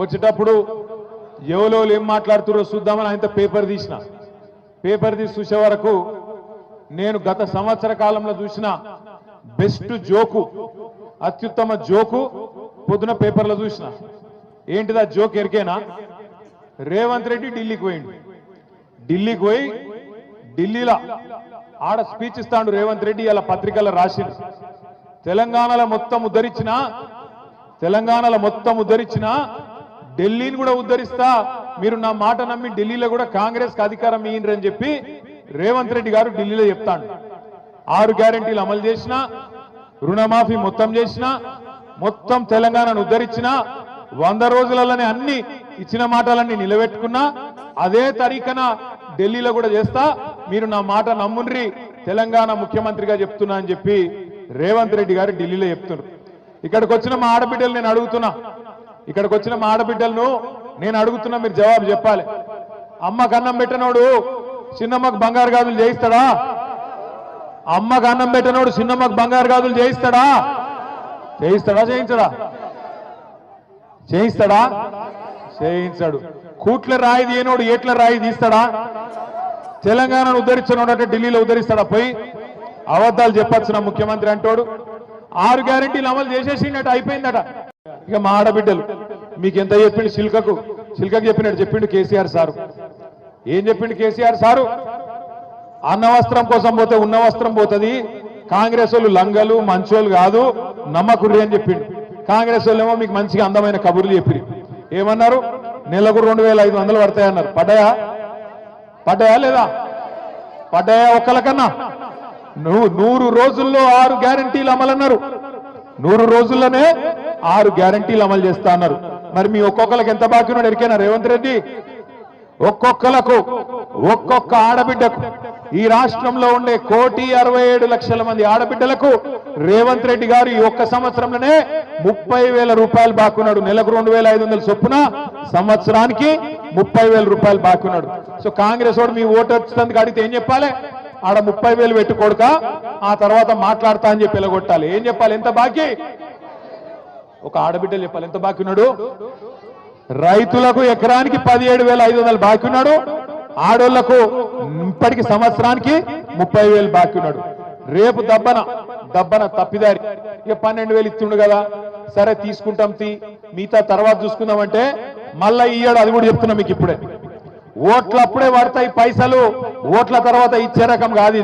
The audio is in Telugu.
వచ్చేటప్పుడు ఎవరో ఏం మాట్లాడుతురో చూద్దామని ఆయనతో పేపర్ తీసిన. పేపర్ తీసి చూసే వరకు నేను గత సంవత్సర కాలంలో చూసిన బెస్ట్ జోకు అత్యుత్తమ జోకు పొద్దున పేపర్లో చూసిన. ఏంటిదా జోక్ ఎరికేనా? రేవంత్ రెడ్డి ఢిల్లీకి పోయిండు. ఢిల్లీకి పోయి ఢిల్లీలో ఆడ స్పీచ్ ఇస్తాడు రేవంత్ రెడ్డి ఇలా పత్రికల్లో రాసిండు. తెలంగాణలో మొత్తం ఉద్ధరించిన తెలంగాణలో మొత్తం ఉద్ధరించిన ఢిల్లీని కూడా ఉద్ధరిస్తా మీరు నా మాట నమ్మి ఢిల్లీలో కూడా కాంగ్రెస్కి అధికారం ఇయ్యండి చెప్పి రేవంత్ రెడ్డి గారు ఢిల్లీలో చెప్తాడు. ఆరు గ్యారెంటీలు అమలు చేసిన రుణమాఫీ మొత్తం చేసిన మొత్తం తెలంగాణను ఉద్ధరించిన వంద రోజులలోనే అన్ని ఇచ్చిన మాటలన్నీ నిలబెట్టుకున్నా అదే తరీకన ఢిల్లీలో కూడా చేస్తా మీరు నా మాట నమ్ముండ్రి తెలంగాణ ముఖ్యమంత్రిగా చెప్తున్నా అని చెప్పి రేవంత్ రెడ్డి గారు ఢిల్లీలో చెప్తున్నారు. ఇక్కడికి వచ్చిన మా ఆడబిడ్డలు నేను అడుగుతున్నా ఇక్కడికి వచ్చిన మా ఆడబిడ్డలను నేను అడుగుతున్నా మీరు జవాబు చెప్పాలి. అమ్మకు అన్నం పెట్టినోడు చిన్నమ్మకు బంగారు గాజులు చేయిస్తాడా? అమ్మకు అన్నం పెట్టినోడు చిన్నమ్మకు బంగారు గాజులు చేయిస్తాడా? చేయిస్తాడా చేయించడా? చేయిస్తాడా? చేయించాడు. కూట్ల రాయి తీయనోడు ఏట్ల రాయి తీస్తాడా? తెలంగాణను ఉద్ధరించినోడు అంటే ఢిల్లీలో ఉద్ధరిస్తాడా? పోయి అబద్ధాలు చెప్పొచ్చు నా ముఖ్యమంత్రి అంటోడు? ఆరు గ్యారెంటీలు అమలు చేసేసిండట అయిపోయిందట. ఇక మా ఆడబిడ్డలు మీకు ఎంత చెప్పిండు శిల్కకు శిల్కకు చెప్పినట్టు చెప్పిండు కేసీఆర్ సారు. ఏం చెప్పిండు కేసీఆర్ సారు? అన్న వస్త్రం కోసం పోతే ఉన్న వస్త్రం పోతుంది కాంగ్రెస్ వాళ్ళు లంగలు మంచోళ్ళు కాదు నమ్మకుర్రి అని చెప్పిండు. కాంగ్రెస్ వాళ్ళు ఏమో మీకు మంచిగా అందమైన కబుర్లు చెప్పిరి ఏమన్నారు? నెలకు రెండు వేల ఐదు వందలు పడతాయన్నారు. పడ్డాయా? పడ్డాయా లేదా? పడ్డాయా ఒక్కలకన్నా నువ్వు నూరు రోజుల్లో ఆరు గ్యారంటీలు అమలన్నారు. నూరు రోజుల్లోనే ఆరు గ్యారంటీలు అమలు చేస్తా అన్నారు. మరి మీ ఒక్కొక్కరికి ఎంత బాకీ ఉన్నాడు? ఎరికైనా రేవంత్ రెడ్డి? ఒక్కొక్కలకు ఒక్కొక్క ఆడబిడ్డకు. ఈ రాష్ట్రంలో ఉండే కోటి అరవై ఏడు లక్షల మంది ఆడబిడ్డలకు రేవంత్ రెడ్డి గారు ఈ ఒక్క సంవత్సరంలోనే ముప్పై వేల రూపాయలు బాకున్నాడు నెలకు రెండు వేల ఐదు వందల చొప్పున సంవత్సరానికి ముప్పై వేల రూపాయలు బాకున్నాడు సో కాంగ్రెస్ వాడు మీ ఓటు వచ్చినందుకు అడిగితే ఏం చెప్పాలి? ఆడ ముప్పై వేలు పెట్టుకోడుక ఆ తర్వాత మాట్లాడతా అని చెప్పి ఎలగొట్టాలి. ఏం చెప్పాలి? ఎంత బాకీ? ఒక ఆడబిడ్డలు చెప్పాలి. ఎంత బాకీ ఉన్నాడు? రైతులకు ఎకరానికి పదిహేడు వేల ఐదు వందలు బాకీ ఉన్నాడు. ఆడోళ్ళకు ఇప్పటికి సంవత్సరానికి ముప్పై వేలు బాకీ ఉన్నాడు. రేపు దబ్బన దబ్బన తప్పిదారి. ఇక పన్నెండు వేలు ఇస్తుండు కదా. సరే తీసుకుంటాం తీ. మిగతా తర్వాత చూసుకుందామంటే మళ్ళా ఇయ్యాడు అది కూడా చెప్తున్నా మీకు ఇప్పుడే. ఓట్లు అప్పుడే పడతాయి పైసలు. ఓట్ల తర్వాత ఇచ్చే రకం కాదు ఇది.